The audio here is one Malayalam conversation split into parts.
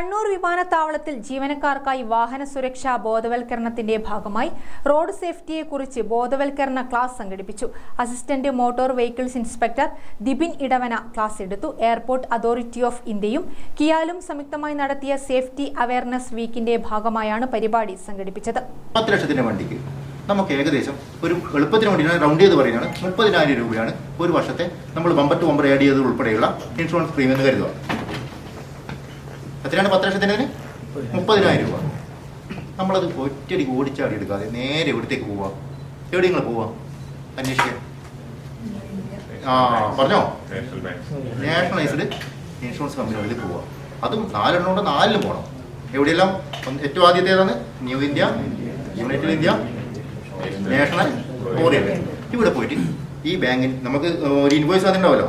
കണ്ണൂർ വിമാനത്താവളത്തിൽ ജീവനക്കാർക്കായി വാഹന സുരക്ഷാ ബോധവൽക്കരണത്തിന്റെ ഭാഗമായി റോഡ് സേഫ്റ്റിയെക്കുറിച്ച് ബോധവൽക്കരണ ക്ലാസ് സംഘടിപ്പിച്ചു. Assistant motor vehicles inspector Dibin Edavana class എടുത്തു. എയർപോർട്ട് അതോറിറ്റി ഓഫ് ഇന്ത്യയും കിയാലും സംയുക്തമായി നടത്തിയ സേഫ്റ്റി അവയർനെസ് വീക്കിന്റെ ഭാഗമായാണ് പരിപാടി സംഘടിപ്പിച്ചത്. ലക്ഷത്തിന്റെ നമുക്ക് ഏകദേശം ഒരു എളുപ്പത്തിന് വേണ്ടിയാണ് റൗണ്ട് ചെയ്ത് പറയുകയാണ് മുപ്പതിനായിരം രൂപയാണ് ഒരു വർഷത്തെ നമ്മൾ ബമ്പർ ടു ബമ്പർ ആഡ് ചെയ്തത് ഉൾപ്പെടെയുള്ള ഇൻഷുറൻസ് പ്രീമിയം എന്ന് കരുതുക. എത്രയാണ് പത്ത് ലക്ഷത്തിന് മുപ്പതിനായിരം രൂപ. നമ്മളത് ഒറ്റടി ഓടിച്ചാടി എടുക്കാതെ നേരെ എവിടത്തേക്ക് പോവാം? എവിടെ നിങ്ങൾ പോവാം? അന്വേഷിക്കാൻ. ആ പറഞ്ഞോ? നാഷണലൈസ്ഡ് ഇൻഷുറൻസ് കമ്പനികളിൽ പോവാം. അതും നാലെണ്ണം കൊണ്ട് നാലിലും പോകണം എവിടെയെല്ലാം? ഏറ്റവും ഏറ്റവും ആദ്യത്തേതാണ് New India United India National oriole ഇവിടെ പോയിട്ട് ഈ ബാങ്കിന് നമുക്ക് ഒരു ഇൻവോയ്സ് തന്നിട്ടുണ്ടാവല്ലോ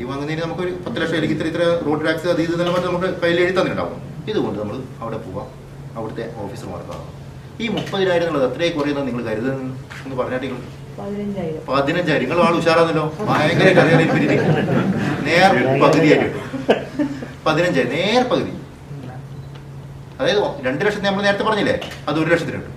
വണ്ടി വാങ്ങുന്നതിന് നമുക്ക് ഒരു പത്ത് ലക്ഷം അല്ലെങ്കിൽ ഇത്ര ഇത്ര റോഡ് ടാക്സ് അത് ഇത് തന്നെ നമുക്ക് കയ്യിൽ എഴുതി തന്നിട്ടുണ്ടാവും. ഇതുകൊണ്ട് നമ്മൾ അവിടെ പോവാം. അവിടുത്തെ ഓഫീസർമാർക്കാണ് ഈ മുപ്പതിനായിരം എന്നുള്ളത് അത്രയും കുറയുന്നത് നിങ്ങൾ കരുതുന്നു? എന്ന് പറഞ്ഞാൽ പതിനഞ്ചായിരം. നിങ്ങൾ ആൾ ഉഷാറാന്നല്ലോ ഭയങ്കര നേർ പകുതിയായിട്ട്. പതിനഞ്ചായിരം നേർ പകുതി. അതായത് രണ്ട് ലക്ഷത്തിന് നമ്മൾ നേരത്തെ പറഞ്ഞില്ലേ? അത് ഒരു ലക്ഷത്തിന് കിട്ടും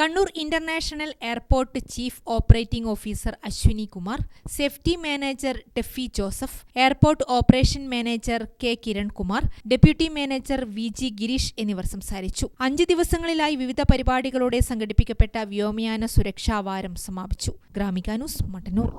Kannur international airport chief operating officer Ashwini Kumar safety manager Tefi Joseph airport operation manager K Kirankumar deputy manager V G Girish എന്നിവർ സംസാരിച്ചു. അഞ്ച് ദിവസങ്ങളിലായി വിവിധ പരിപാടികളോടെ സംഘടിപ്പിക്കപ്പെട്ട വ്യോമയാന സുരക്ഷാ വാരം സമാപിച്ചു. ഗ്രാമികാനൂസ് മട്ടന്നൂർ.